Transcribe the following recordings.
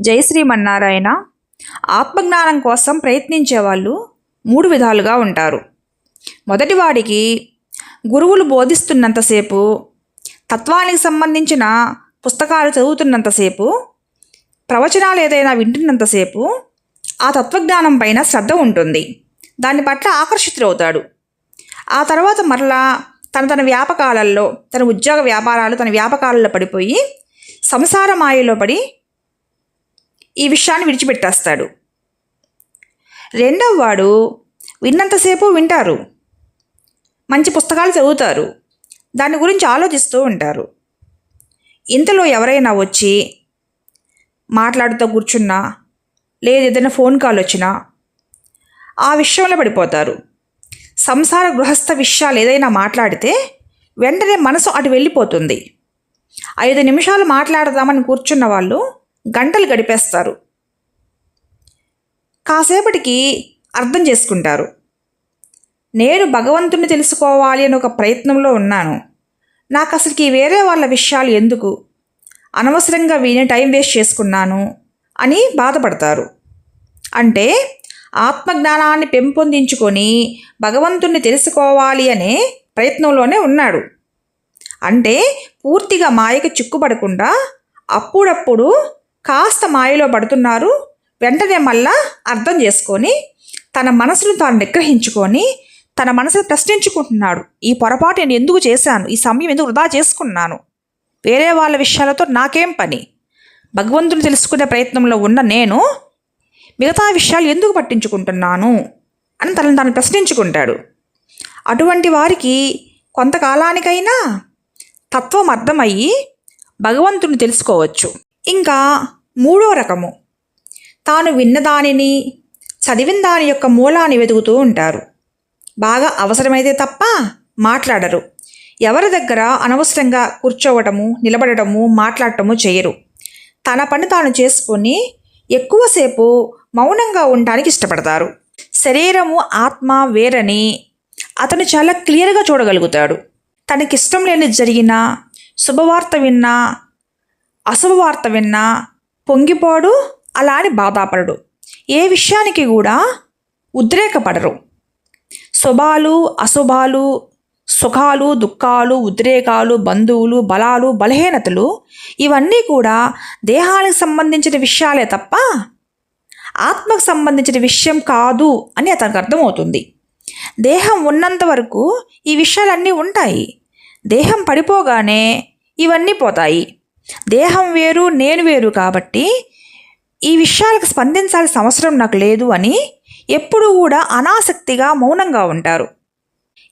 జై శ్రీమన్నారాయణ. ఆత్మజ్ఞానం కోసం ప్రయత్నించే వాళ్ళు మూడు విధాలుగా ఉంటారు. మొదటివాడికి గురువులు బోధిస్తున్నంతసేపు తత్వానికి సంబంధించిన పుస్తకాలు చదువుతున్నంతసేపు ప్రవచనాలు ఏదైనా వింటున్నంతసేపు ఆ తత్వజ్ఞానం పైన శ్రద్ధ ఉంటుంది. దాని పట్ల ఆకర్షితులవుతాడు ఆ తర్వాత మరలా తన తన వ్యాపకాలలో తన ఉద్యోగ వ్యాపారాలు తన వ్యాపకాలలో పడిపోయి సంసార మాయలో పడి ఈ విషయాన్ని విడిచిపెట్టేస్తాడు. రెండవ వాడు విన్నంతసేపు వింటారు. మంచి పుస్తకాలు చదువుతారు. దాని గురించి ఆలోచిస్తూ ఉంటారు. ఇంతలో ఎవరైనా వచ్చి మాట్లాడుతూ కూర్చున్నా లేదు ఏదైనా ఫోన్ కాల్ వచ్చినా ఆ విషయంలో పడిపోతారు. సంసార గృహస్థ విషయాలు ఏదైనా మాట్లాడితే వెంటనే మనసు అటు వెళ్ళిపోతుంది. ఐదు నిమిషాలు మాట్లాడదామని కూర్చున్న వాళ్ళు గంటలు గడిపేస్తారు. కాసేపటికి అర్థం చేసుకుంటారు. నేను భగవంతుని తెలుసుకోవాలి అని ఒక ప్రయత్నంలో ఉన్నాను. నాకు అసలుకి వేరే వాళ్ళ విషయాలు ఎందుకు? అనవసరంగా వీనే టైం వేస్ట్ చేసుకున్నాను అని బాధపడతారు. అంటే ఆత్మజ్ఞానాన్ని పెంపొందించుకొని భగవంతుణ్ణి తెలుసుకోవాలి అనే ప్రయత్నంలోనే ఉన్నాడు. అంటే పూర్తిగా మాయకు చిక్కుపడకుండా అప్పుడప్పుడు కాస్త మాయలో పడుతున్నారు. వెంటనే మళ్ళా అర్థం చేసుకొని తన మనసును తాను నిగ్రహించుకొని తన మనసును ప్రశ్నించుకుంటున్నాడు. ఈ పొరపాటు నేను ఎందుకు చేశాను? ఈ సమయం ఎందుకు వృధా చేసుకున్నాను? వేరే వాళ్ళ విషయాలతో నాకేం పని? భగవంతుని తెలుసుకునే ప్రయత్నంలో ఉన్న నేను మిగతా విషయాలు ఎందుకు పట్టించుకుంటున్నాను? అని తనను తాను ప్రశ్నించుకుంటాడు. అటువంటి వారికి కొంతకాలానికైనా తత్వం అర్థమయ్యి భగవంతుని తెలుసుకోవచ్చు. ఇంకా మూడో రకము. తాను విన్న దానిని చదివిన దాని యొక్క మూలాన్ని వెతుకుతూ ఉంటారు. బాగా అవసరమైతే తప్ప మాట్లాడరు. ఎవరి దగ్గర అనవసరంగా కూర్చోవటము నిలబడటము మాట్లాడటము చేయరు. తన పని తాను చేసుకొని ఎక్కువసేపు మౌనంగా ఉండడానికి ఇష్టపడతారు. శరీరము ఆత్మ వేరని అతను చాలా క్లియర్గా చూడగలుగుతాడు. తనకిష్టం లేని జరిగినా శుభవార్త విన్నా అశుభవార్త విన్నా పొంగిపోడు అలా అని బాధాపడడు. ఏ విషయానికి కూడా ఉద్రేకపడరు. శుభాలు అశుభాలు సుఖాలు దుఃఖాలు ఉద్రేకాలు బంధువులు బలాలు బలహీనతలు ఇవన్నీ కూడా దేహానికి సంబంధించిన విషయాలే తప్ప ఆత్మకు సంబంధించిన విషయం కాదు అని అతనికి అర్థమవుతుంది. దేహం ఉన్నంత వరకు ఈ విషయాలన్నీ ఉంటాయి. దేహం పడిపోగానే ఇవన్నీ పోతాయి. దేహం వేరు నేను వేరు కాబట్టి ఈ విషయాలకు స్పందించాల్సిన అవసరం నాకు లేదు అని ఎప్పుడూ కూడా అనాసక్తిగా మౌనంగా ఉంటారు.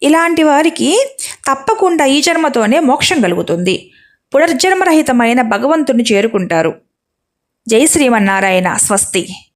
ఇలాంటి వారికి తప్పకుండా ఈ జన్మతోనే మోక్షం కలుగుతుంది. పునర్జన్మరహితమైన భగవంతుని చేరుకుంటారు. జై శ్రీమన్నారాయణ. స్వస్తి.